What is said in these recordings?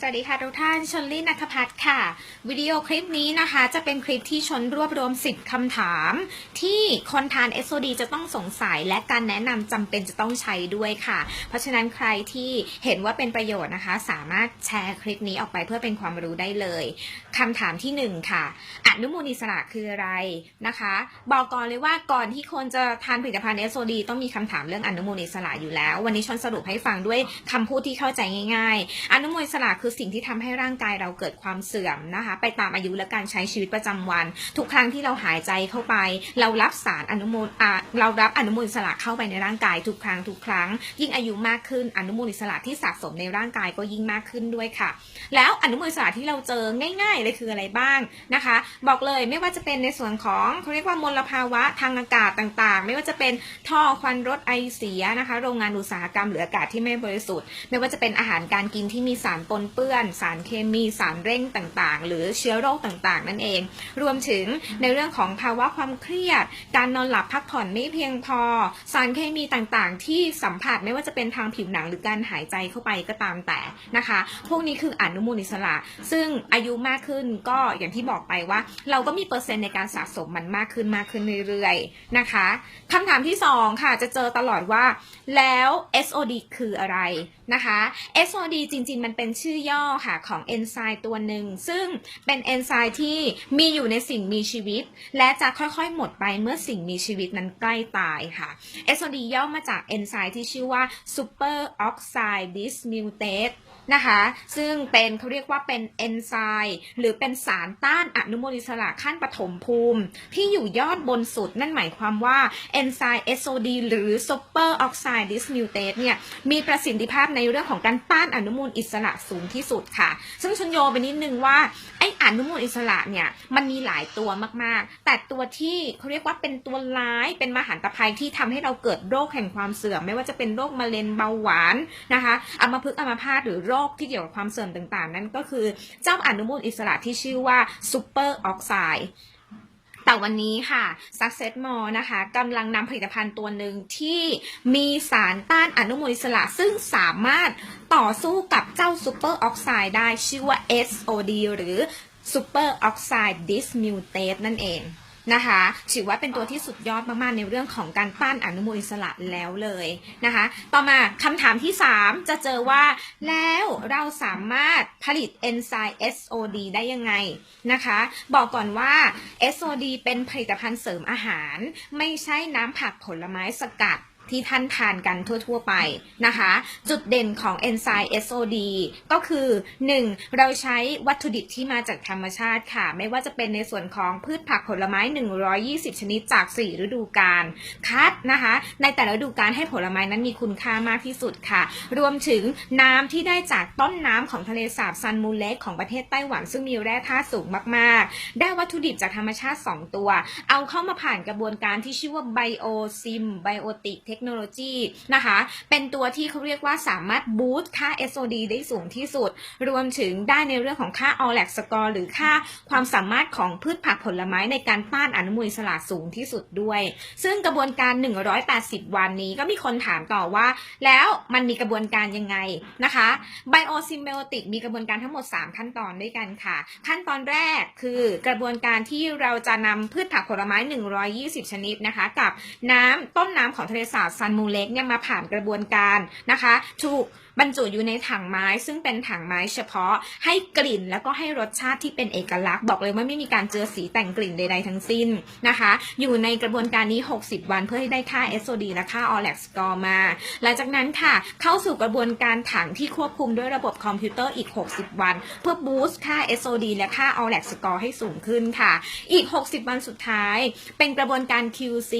สวัสดีค่ะทุกท่านชนลี่นัทพัฒน์ค่ะ วิดีโอคลิปนี้นะคะ จะเป็นคลิปที่ชนรวบรวม 10คำถาม ที่คนทาน SOD จะต้องสงสัยและการแนะนำจำเป็นจะต้องใช้ด้วยค่ะ เพราะฉะนั้นใครที่เห็นว่าเป็นประโยชน์นะคะ สามารถแชร์คลิปนี้ออกไปเพื่อเป็นความรู้ได้เลยคำถามที่ 1 ค่ะอนุมูลอิสระคืออะไรนะคะ บอกก่อนเลยว่าก่อนที่คนจะทานผลิตภัณฑ์ SOD ต้องมีคำถามเรื่องอนุมูลอิสระอยู่แล้ว วันนี้ชนสรุปให้ฟังด้วยคำพูดที่เข้าใจง่าย ๆ อนุมูลอิสระคือสิ่งที่ทำให้ร่างกายเราเกิดความเสื่อมนะคะ ไปตามอายุและการใช้ชีวิตประจำวัน ทุกครั้งที่เราหายใจเข้าไป เรารับสารอนุมูลอ่า เรารับอนุมูลอิสระเข้าไปในร่างกายทุกครั้งทุกครั้ง ยิ่งอายุมากขึ้นอนุมูลอิสระที่สะสมในร่างกายก็ยิ่งมากขึ้นด้วยค่ะ แล้วอนุมูลอิสระที่เราเจอง่ายๆเลยคืออะไรบ้างนะคะ บอกเลยไม่ว่าจะเป็นในส่วนของเขาเรียกว่ามลภาวะทางอากาศต่างๆ ไม่ว่าจะเป็นท่อควันรถไอเสียนะคะ โรงงานอุตสาหกรรมหรืออากาศที่ไม่บริสุทธิ์ ไม่ว่าจะเป็นอาหารการกินที่มีสารปนเปื้อน สารเคมีสารเร่งต่างๆ หรือเชื้อโรคต่างๆ นั่นเอง รวมถึงในเรื่องของภาวะความเครียด การนอนหลับพักผ่อนไม่เพียงพอ สารเคมีต่างๆ ที่สัมผัสไม่ว่าจะเป็นทางผิวหนังหรือการหายใจเข้าไปก็ตามแต่นะคะ พวกนี้คืออนุมูลอิสระ ซึ่งอายุมากขึ้นก็อย่างที่บอกไปว่า เราก็มีเปอร์เซ็นต์ในการสะสมมันมากขึ้นมากขึ้นเรื่อยๆนะคะคำถามที่สองค่ะจะเจอตลอดว่าแล้ว SOD คืออะไรนะคะ SOD จริงๆ มันเป็นชื่อย่อค่ะของเอนไซม์ตัวหนึ่งซึ่งเป็นเอนไซม์ที่มีอยู่ในสิ่งมีชีวิต และจะค่อยๆ หมดไปเมื่อสิ่งมีชีวิตนั้นใกล้ไม่ตายค่ะ SOD ย่อมาจากเอนไซม์ที่ชื่อว่า Super Oxide Dismutase นะคะ ซึ่งเป็นเขาเรียกว่าเป็นเอนไซม์หรือเป็นสารต้านอนุมูลอิสระขั้นปฐมภูมิ ที่อยู่ยอดบนสุด นั่นหมายความว่าเอนไซม์ SOD หรือ Super Oxide Dismutase เนี่ยมีประสิทธิภาพในเรื่องของการต้านอนุมูลอิสระสูงที่สุดค่ะ ซึ่งชนโยไปนิดนึงว่าไออนุมูลอิสระเนี่ยมันมีหลายตัวมากๆ แต่ตัวที่เขาเรียกว่าเป็นตัวร้ายเป็นมหันตภัยที่ทำให้เราเกิดโรคแห่งความเสื่อม ไม่ว่าจะเป็นโรคมะเร็งเบาหวานนะคะอัมพฤกษ์อัมพาตหรือโรคที่เกี่ยวกับความเสื่อมต่างๆ นั่นก็คือเจ้าอนุมูลอิสระที่ชื่อว่าซูเปอร์ออกไซด์แต่วันนี้ค่ะ Success More นะคะกำลังนำผลิตภัณฑ์ตัวหนึ่งที่มีสารต้านอนุมูลอิสระซึ่งสามารถต่อสู้กับเจ้าซูเปอร์ออกไซด์ได้ชื่อว่า SOD หรือ Super Oxide Dismutase นั่นเอง นะคะถือว่าเป็นตัวที่สุดยอดมากๆในเรื่องของการต้านอนุมูลอิสระแล้วเลยนะคะ ต่อมาคำถามที่ 3 จะเจอว่า แล้วเราสามารถผลิตเอนไซม์ SOD ได้ยังไงนะคะ บอกก่อนว่า SOD เป็นผลิตภัณฑ์เสริมอาหาร ไม่ใช่น้ำผักผลไม้สกัด ที่ท่านทานกันทั่ว ๆ ไปนะคะ จุดเด่นของเอนไซม์ SOD ก็คือ 1. เราใช้วัตถุดิบที่มาจากธรรมชาติค่ะ ไม่ว่าจะเป็นในส่วนของพืชผักผลไม้ 120 ชนิดจาก 4 ฤดูกาลคัดนะคะ ในแต่ละฤดูกาลให้ผลไม้นั้นมีคุณค่ามากที่สุดค่ะ รวมถึงน้ำที่ได้จากต้นน้ำของทะเลสาบซันมูเล็กของประเทศไต้หวันซึ่งมีแร่ธาตุสูงมากๆ ได้วัตถุดิบจากธรรมชาติ 2 ตัว เอาเข้ามาผ่านกระบวนการที่ชื่อว่าไบโอซิมไบโอติกเทคโนโลยีนะคะ เป็นตัวที่เขาเรียกว่าสามารถบูสต์ค่า SOD ได้สูงที่สุด รวมถึงได้ในเรื่องของค่า o l a c score หรือค่าความสามารถของพืชผักผลไม้ในการต้านอนุมูลอิสระสูงที่สุดด้วย ซึ่งกระบวนการ 180 วันนี้ก็มีคนถามต่อว่า แล้วมันมีกระบวนการยังไงนะคะไบโอซิมไบโอติกมีกระบวนการทั้งหมด 3 ขั้นตอนด้วยกันค่ะ ขั้นตอนแรกคือกระบวนการที่เราจะนำพืชผักผลไม้ 120 ชนิดนะคะ กับน้ำต้นน้ำของทะเลสาบซันมูเล็กเนี่ยมาผ่านกระบวนการนะคะถูก บรรจุอยู่ในถังไม้ซึ่งเป็นถังไม้เฉพาะให้กลิ่นแล้วก็ให้รสชาติที่เป็นเอกลักษณ์บอกเลยว่าไม่มีการเจือสีแต่งกลิ่นใด ๆ ทั้งสิ้นนะคะ อยู่ในกระบวนการนี้ 60 วันเพื่อให้ได้ค่า SOD และค่า o l a c score มา หลังจากนั้นค่ะ เข้าสู่กระบวนการถังที่ควบคุมด้วยระบบคอมพิวเตอร์อีก 60 วัน เพื่อบูสต์ค่า SOD และค่า o l a c score ให้สูงขึ้นค่ะ อีก 60 วันสุดท้าย เป็นกระบวนการ QC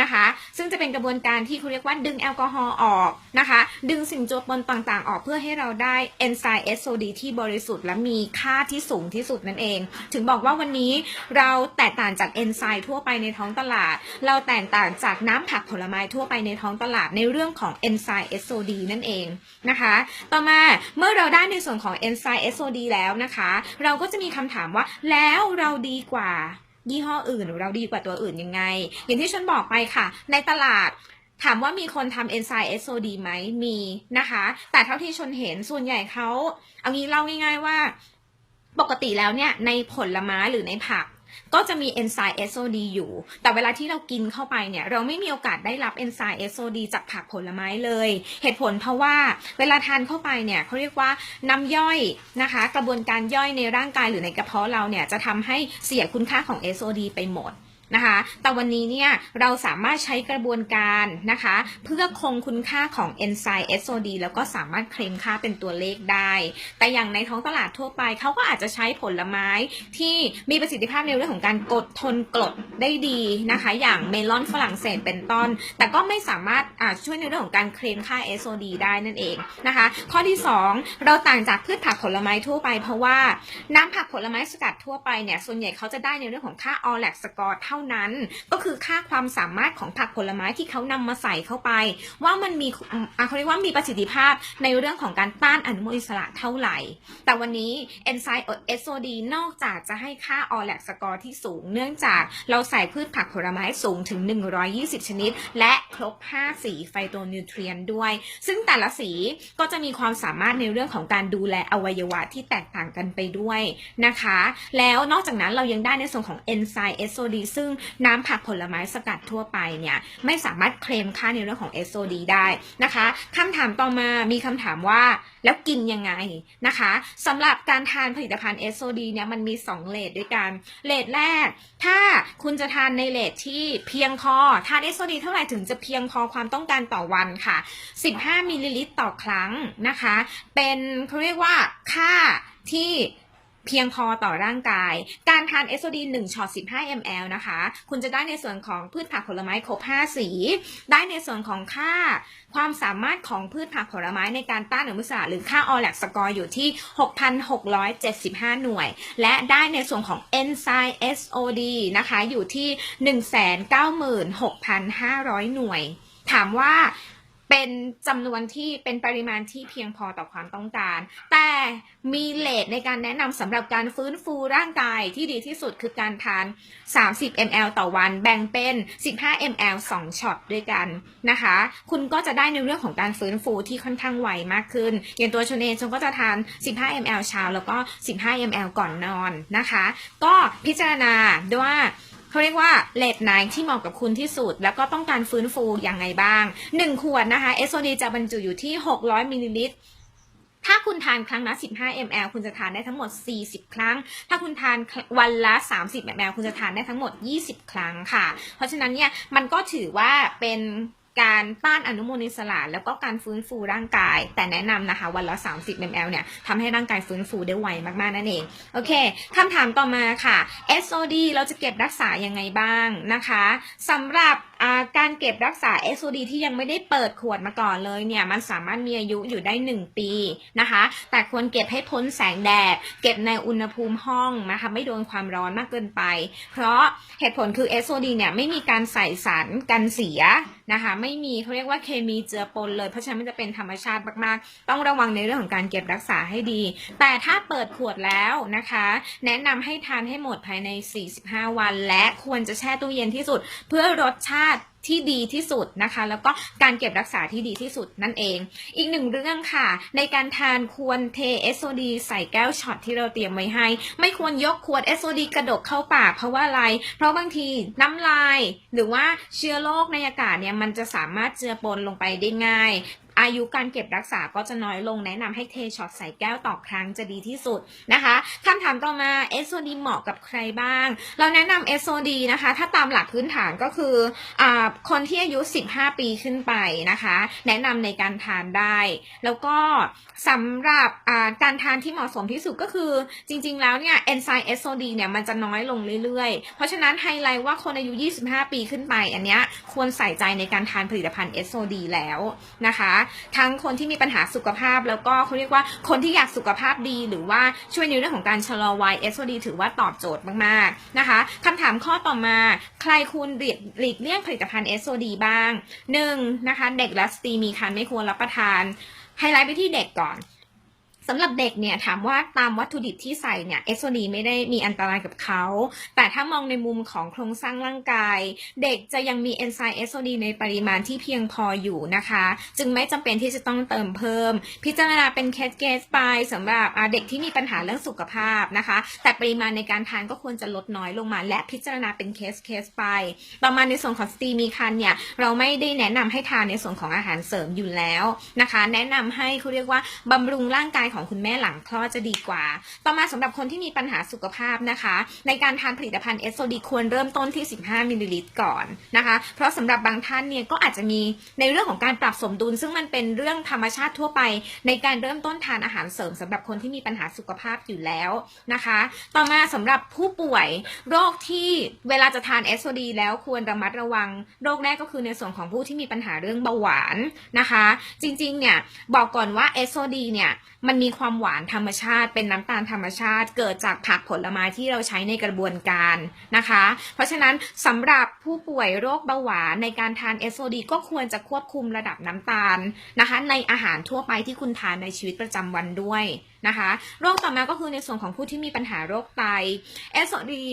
นะคะ ซึ่งจะเป็นกระบวนการที่เขาเรียกว่าดึงแอลกอฮอล์ออกนะคะ ดึงสิ่งจรปนต่างต่างๆ ออกเพื่อให้เราได้เอนไซม์ SOD ที่บริสุทธิ์และมีค่าที่สูงที่สุดนั่นเอง ถึงบอกว่าวันนี้เราแตกต่างจากเอนไซม์ทั่วไปในท้องตลาด เราแตกต่างจากน้ำผักผลไม้ทั่วไปในท้องตลาดในเรื่องของเอนไซม์ SOD นั่นเองนะคะ ต่อมาเมื่อเราได้ในส่วนของเอนไซม์ SOD แล้วนะคะ เราก็จะมีคำถามว่าแล้วเราดีกว่ายี่ห้ออื่นหรือเราดีกว่าตัวอื่นยังไง อย่างที่ฉันบอกไปค่ะ ในตลาด ถามว่ามีคนทำ enzyme SOD ไหมมีนะคะ แต่เท่าที่ชนเห็นส่วนใหญ่เขาเอางี้เล่าง่าย ๆว่า ปกติแล้วเนี่ยในผลไม้หรือในผักก็จะมีเอนไซม์ SOD อยู่ แต่เวลาที่เรากินเข้าไปเนี่ย เราไม่มีโอกาสได้รับเอนไซม์ SOD จากผักผลไม้เลย เหตุผลเพราะว่าเวลาทานเข้าไปเนี่ยเขาเรียกว่าน้ำย่อยนะคะ กระบวนการย่อยในร่างกายหรือในกระเพาะเราเนี่ยจะทำให้เสียคุณค่าของ SOD ไปหมด นะคะ แต่วันนี้เนี่ยเราสามารถใช้กระบวนการนะคะ เพื่อคงคุณค่าของเอนไซม์ SOD แล้วก็สามารถเคลมค่าเป็นตัวเลขได้ แต่อย่างในท้องตลาดทั่วไป เขาก็อาจจะใช้ผลไม้ที่มีประสิทธิภาพในเรื่องของการกดทนกรดได้ดีนะคะ อย่างเมลอนฝรั่งเศสเป็นต้น แต่ก็ไม่สามารถช่วยในเรื่องของการเคลมค่า SOD ได้นั่นเองนะคะ ข้อที่ 2 เราต่างจากพืชผักผลไม้ทั่วไป เพราะว่าน้ำผักผลไม้สกัดทั่วไปเนี่ยส่วนใหญ่เขาจะได้ในเรื่องของค่า o l a c score เท่านั้น ก็คือค่าความสามารถของผักผลไม้ที่เขานำมาใส่เข้าไป ว่ามันมีเขาเรียกว่ามีประสิทธิภาพในเรื่องของการต้านอนุมูลอิสระเท่าไหร่ แต่วันนี้เอนไซม์ SOD นอกจากจะให้ค่า o l a c score ที่สูง เนื่องจากเราใส่พืชผักผลไม้สูงถึง 120 ชนิด และครบ 5 สีไฟโตนิวเทรียนด้วย ซึ่งแต่ละสีก็จะมีความสามารถในเรื่องของการดูแลอวัยวะที่แตกต่างกันไปด้วยนะคะ แล้วนอกจากนั้นเรายังได้ในส่วนของเอนไซม์ SOD ซึ่งน้ำผักผลไม้สกัดทั่วไปเนี่ยไม่สามารถเคลมค่าในเรื่องของ SOD ได้นะคะคำถามต่อมามีคำถามว่าแล้วกินยังไงนะคะสำหรับการทานผลิตภัณฑ์ SOD เนี่ยมันมี 2เลทด้วยกันเลทแรก ถ้าคุณจะทานในเลทที่เพียงพอทาน SOD เท่าไหร่ถึงจะเพียงพอความต้องการต่อวันค่ะ 15มิลลิลิตรต่อครั้งนะคะ เป็นเขาเรียกว่าค่าที่ เพียงพอต่อร่างกาย การทาน SOD 1ช็อต15 ml นะคะ คุณจะได้ในส่วนของพืชผักผลไม้ครบ 5 สี ได้ในส่วนของค่า ความสามารถของพืชผักผลไม้ในการต้านอนุมูลอิสระหรือค่า o l a c score อยู่ที่ 6,675 หน่วย และได้ในส่วนของ enzyme SOD นะคะ อยู่ที่ 196,500 หน่วย ถามว่า เป็นจำนวนที่เป็นปริมาณที่เพียงพอต่อความต้องการ แต่มีเลทในการแนะนำสำหรับการฟื้นฟูร่างกายที่ดีที่สุดคือการทาน 30 ml ต่อวันแบ่งเป็น 15 ml 2ช็อตด้วยกันนะคะ คุณก็จะได้ในเรื่องของการฟื้นฟูที่ค่อนข้างไวมากขึ้น อย่างตัวชนเองชนก็จะทาน 15 ml เช้าแล้วก็ 15 ml ก่อนนอนนะคะ ก็พิจารณาด้วยว่า เขาเรียกว่าเลดไนที่เหมาะกับคุณที่สุด แล้วก็ต้องการฟื้นฟูอย่างไงบ้าง 1 ขวดนะคะ SOD จะบรรจุอยู่ที่ 600มิลลิลิตรถ้าคุณทานครั้งละ 15 ml คุณจะทานได้ทั้งหมด 40 ครั้ง ถ้าคุณทานวันละ 30 ml คุณจะทานได้ทั้งหมด 20 ครั้งค่ะ เพราะฉะนั้นเนี่ยมันก็ถือว่าเป็น การต้านอนุมูลอิสระแล้วก็การฟื้นฟูร่างกาย แต่แนะนำนะคะ วันละ 30 ml เนี่ยทำให้ร่างกายฟื้นฟูได้ไวมากๆนั่นเอง โอเคคำถามต่อมาค่ะ SOD เราจะเก็บรักษายังไงบ้างนะคะสำหรับ การเก็บรักษา SOD ที่ยังไม่ได้เปิดขวดมาก่อนเลยเนี่ยมันสามารถมีอายุอยู่ได้ 1 ปีนะคะ แต่ควรเก็บให้พ้นแสงแดด เก็บในอุณหภูมิห้องนะคะไม่โดนความร้อนมากเกินไป เพราะเหตุผลคือ SOD เนี่ยไม่มีการใส่สารกันเสียนะคะไม่มีเขาเรียกว่าเคมีเจือปนเลย เพราะฉะนั้นมันจะเป็นธรรมชาติมากๆ ต้องระวังในเรื่องของการเก็บรักษาให้ดี แต่ถ้าเปิดขวดแล้วนะคะ แนะนำให้ทานให้หมดภายใน 45 วัน และควรจะแช่ตู้เย็นที่สุด เพื่อรสชาติ ที่ดีที่สุดนะคะ แล้วก็การเก็บรักษาที่ดีที่สุดนั่นเอง อีกหนึ่งเรื่องค่ะ ในการทานควรเทเอสโซดีใส่แก้วช็อตที่เราเตรียมไว้ให้ ไม่ควรยกขวดเอสโซดีกระดกเข้าปากเพราะว่าอะไร เพราะบางทีน้ำลาย หรือว่าเชื้อโรคในอากาศเนี่ยมันจะสามารถเจือปนลงไปได้ง่าย อายุการเก็บรักษาก็จะน้อยลงแนะนำให้เทช็อตใส่แก้วต่อครั้งจะดีที่สุดนะคะคำถามต่อมา SOD เหมาะกับใครบ้าง เราแนะนำ SOD นะคะ ถ้าตามหลักพื้นฐานก็คืออคนที่อายุ 15 ปีขึ้นไปนะคะ แนะนำในการทานได้ แล้วก็สำหรับการทานที่เหมาะสมที่สุดก็คือ จริงๆแล้วเนี่ยเอนไซม์ SOD เนี่ยมันจะน้อยลงเรื่อยๆ เพราะฉะนั้นไฮไลท์ว่าคนอายุ 25 ปีขึ้นไป อันเนี้ยควรใส่ใจในการทานผลิตภัณฑ์ SOD แล้วนะคะทั้งคนที่มีปัญหาสุขภาพ แล้วก็เขาเรียกว่าคนที่อยากสุขภาพดี หรือว่าช่วยในเรื่องของการชะลอวัย SOD ถือว่าตอบโจทย์มากๆนะคะคำถามข้อต่อมาใครคุณหลีกหลีกเลี่ยงผลิตภัณฑ์ SOD บ้าง 1. นะคะเด็กและสตรีมีครรภ์ไม่ควรรับประทานไฮไลท์ไปที่เด็กก่อน สำหรับเด็กเนี่ยถามว่าตามวัตถุดิบที่ใส่เนี่ยเอสโซดีไม่ได้มีอันตรายกับเขา แต่ถ้ามองในมุมของโครงสร้างร่างกาย เด็กจะยังมีเอนไซม์เอสโซดีในปริมาณที่เพียงพออยู่นะคะ จึงไม่จำเป็นที่จะต้องเติมเพิ่ม พิจารณาเป็นเคสเคสไปสำหรับเด็กที่มีปัญหาเรื่องสุขภาพนะคะ แต่ปริมาณในการทานก็ควรจะลดน้อยลงมา และพิจารณาเป็นเคสเคสไป ต่อมาในส่วนของสตรีมีครรภ์เนี่ยเราไม่ได้แนะนำให้ทานในส่วนของอาหารเสริมอยู่แล้วนะคะ แนะนำให้เขาเรียกว่าบำรุงร่างกายของคุณแม่หลังคลอดจะดีกว่า ต่อมาสำหรับคนที่มีปัญหาสุขภาพนะคะ ในการทานผลิตภัณฑ์เอสโซดีควรเริ่มต้นที่ 15มิลลิลิตรก่อนนะคะ เพราะสำหรับบางท่านเนี่ยก็อาจจะมีในเรื่องของการปรับสมดุล ซึ่งมันเป็นเรื่องธรรมชาติทั่วไป ในการเริ่มต้นทานอาหารเสริมสำหรับคนที่มีปัญหาสุขภาพอยู่แล้วนะคะ ต่อมาสำหรับผู้ป่วยโรคที่เวลาจะทานเอสโซดีแล้วควรระมัดระวัง โรคแรกก็คือในส่วนของผู้ที่มีปัญหาเรื่องเบาหวานนะคะ จริงๆเนี่ยบอกก่อนว่าเอสโซดีเนี่ยมันมีความหวานธรรมชาติ เป็นน้ำตาลธรรมชาติ เกิดจากผักผลไม้ที่เราใช้ในกระบวนการนะคะ เพราะฉะนั้นสำหรับผู้ป่วยโรคเบาหวานในการทานเอสโซดีก็ควรจะควบคุมระดับน้ำตาลนะคะ ในอาหารทั่วไปที่คุณทานในชีวิตประจำวันด้วยนะคะ โรคต่อมาก็คือในส่วนของผู้ที่มีปัญหาโรคไตเอสโซดี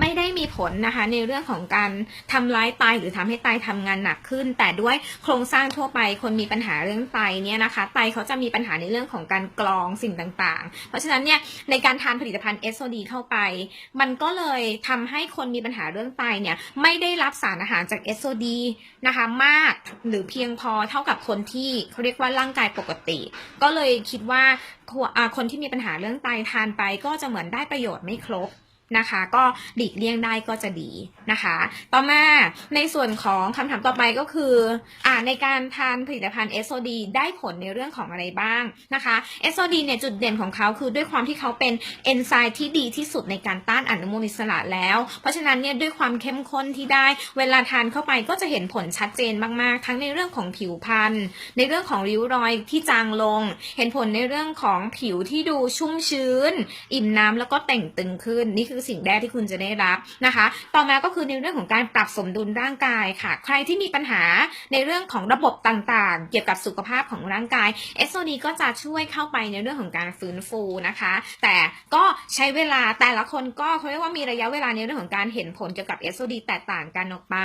ไม่ได้มีผลนะคะในเรื่องของการทำร้ายไตหรือทำให้ไตทำงานหนักขึ้น แต่ด้วยโครงสร้างทั่วไปคนมีปัญหาเรื่องไตเนี่ยนะคะ ไตเขาจะมีปัญหาในเรื่องของการกรองสิ่งต่างๆ เพราะฉะนั้นเนี่ยในการทานผลิตภัณฑ์เอสโซดีเข้าไป มันก็เลยทำให้คนมีปัญหาเรื่องไตเนี่ยไม่ได้รับสารอาหารจากเอสโซดีนะคะมากหรือเพียงพอเท่ากับคนที่เขาเรียกว่าร่างกายปกติ ก็เลยคิดว่าอ่าคนที่มีปัญหาเรื่องไตทานไปก็จะเหมือนได้ประโยชน์ไม่ครบ นะคะ ก็หลีกเลี่ยงได้ก็จะดีนะคะ ต่อมาในส่วนของคำถามต่อไปก็คืออ่าในการทานผลิตภัณฑ์ SOD ได้ผลในเรื่องของอะไรบ้างนะคะ SOD เนี่ยจุดเด่นของเขาคือด้วยความที่เขาเป็นเอนไซม์ที่ดีที่สุดในการต้านอนุมูลอิสระแล้ว เพราะฉะนั้นเนี่ยด้วยความเข้มข้นที่ได้เวลาทานเข้าไปก็จะเห็นผลชัดเจนมากๆ ทั้งในเรื่องของผิวพรรณในเรื่องของริ้วรอยที่จางลง เห็นผลในเรื่องของผิวที่ดูชุ่มชื้น อิ่มน้ำแล้วก็แต่งตึงขึ้นนี่คือือสิ่งแรกที่คุณจะได้รับนะคะ ต่อมาก็คือในเรื่องของการปรับสมดุลร่างกายค่ะ ใครที่มีปัญหาในเรื่องของระบบต่างๆ เกี่ยวกับสุขภาพของร่างกาย SOD ก็จะช่วยเข้าไปในเรื่องของการฟื้นฟูนะคะ แต่ก็ใช้เวลาแต่ละคนก็เขาเรียกว่ามีระยะเวลาในเรื่องของการเห็นผลเกี่ยวกับ SOD แตกต่างกันออกไป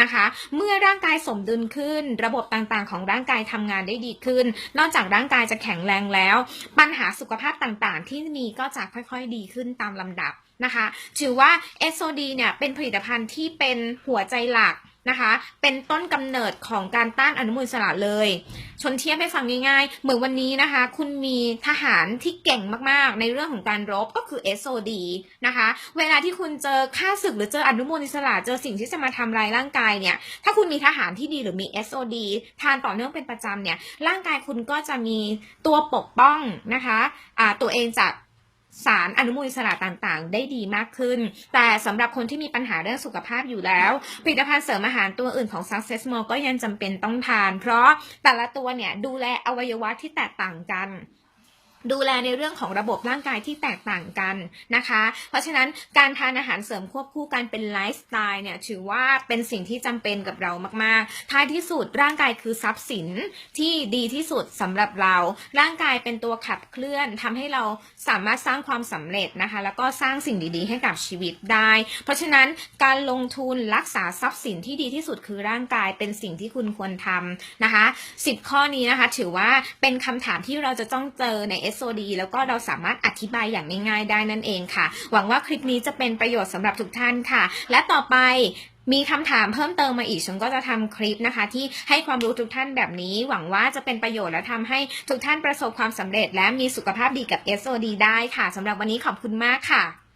นะคะ เมื่อร่างกายสมดุลขึ้น ระบบต่างๆ ของร่างกายทำงานได้ดีขึ้น นอกจากร่างกายจะแข็งแรงแล้ว ปัญหาสุขภาพต่างๆ ที่มีก็จะค่อยๆดีขึ้นตามลำดับ นะคะ ถือว่า SOD เนี่ยเป็นผลิตภัณฑ์ที่เป็นหัวใจหลักนะคะ เป็นต้นกำเนิดของการต้านอนุมูลอิสระเลย ชนเทียบให้ฟังง่ายๆ เหมือนวันนี้นะคะ คุณมีทหารที่เก่งมากๆ ในเรื่องของการรบก็คือ SOD นะคะ เวลาที่คุณเจอค่าศึกหรือเจออนุมูลอิสระ เจอสิ่งที่จะมาทำลายร่างกายเนี่ย ถ้าคุณมีทหารที่ดีหรือมี SOD ทานต่อเนื่องเป็นประจำเนี่ย ร่างกายคุณก็จะมีตัวปกป้องนะคะอ่าตัวเองจาก สารอนุมูลอิสระต่างๆ ได้ดีมากขึ้น แต่สำหรับคนที่มีปัญหาเรื่องสุขภาพอยู่แล้ว ผลิตภัณฑ์เสริมอาหารตัวอื่นของ Success More ก็ยังจำเป็นต้องทาน เพราะแต่ละตัวเนี่ยดูแลอวัยวะที่แตกต่างกัน ดูแลในเรื่องของระบบร่างกายที่แตกต่างกันนะคะ เพราะฉะนั้นการทานอาหารเสริมควบคู่กันเป็นไลฟ์สไตล์เนี่ยถือว่าเป็นสิ่งที่จำเป็นกับเรามากๆ ท้ายที่สุดร่างกายคือทรัพย์สินที่ดีที่สุดสำหรับเรา ร่างกายเป็นตัวขับเคลื่อนทำให้เราสามารถสร้างความสำเร็จนะคะ แล้วก็สร้างสิ่งดีๆ ให้กับชีวิตได้ เพราะฉะนั้นการลงทุนรักษาทรัพย์สินที่ดีที่สุดคือร่างกายเป็นสิ่งที่คุณควรทำนะคะ 10 ข้อนี้นะคะถือว่าเป็นคำถามที่เราจะต้องเจอใน SOD แล้วก็เราสามารถอธิบายอย่างง่ายๆได้นั่นเองค่ะ หวังว่าคลิปนี้จะเป็นประโยชน์สำหรับทุกท่านค่ะ และต่อไปมีคำถามเพิ่มเติมมาอีกฉันก็จะทำคลิปนะคะ ที่ให้ความรู้ทุกท่านแบบนี้ หวังว่าจะเป็นประโยชน์และทำให้ทุกท่านประสบความสำเร็จ และมีสุขภาพดีกับ SOD ได้ค่ะสำหรับวันนี้ขอบคุณมากค่ะ